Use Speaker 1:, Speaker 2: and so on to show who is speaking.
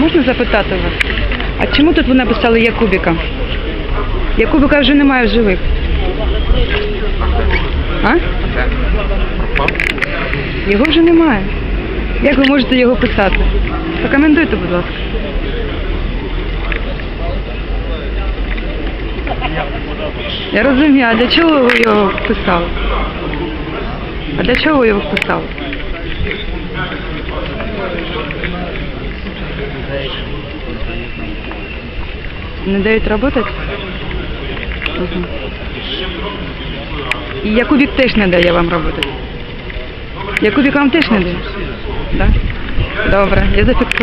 Speaker 1: можна запитати вас? А чому тут ви написали Якубіка? Якубіка вже немає в живих. А? Його вже немає. Як ви можете його писати? Прокоментуйте, будь ласка. Я розумію, а для чого ви його вписали? А для чого ви його вписали? Не дають работать? Угу. І Якубік теж не дає вам роботи. Якубік вам теж не дає? Да? Добре, я зафіксувала.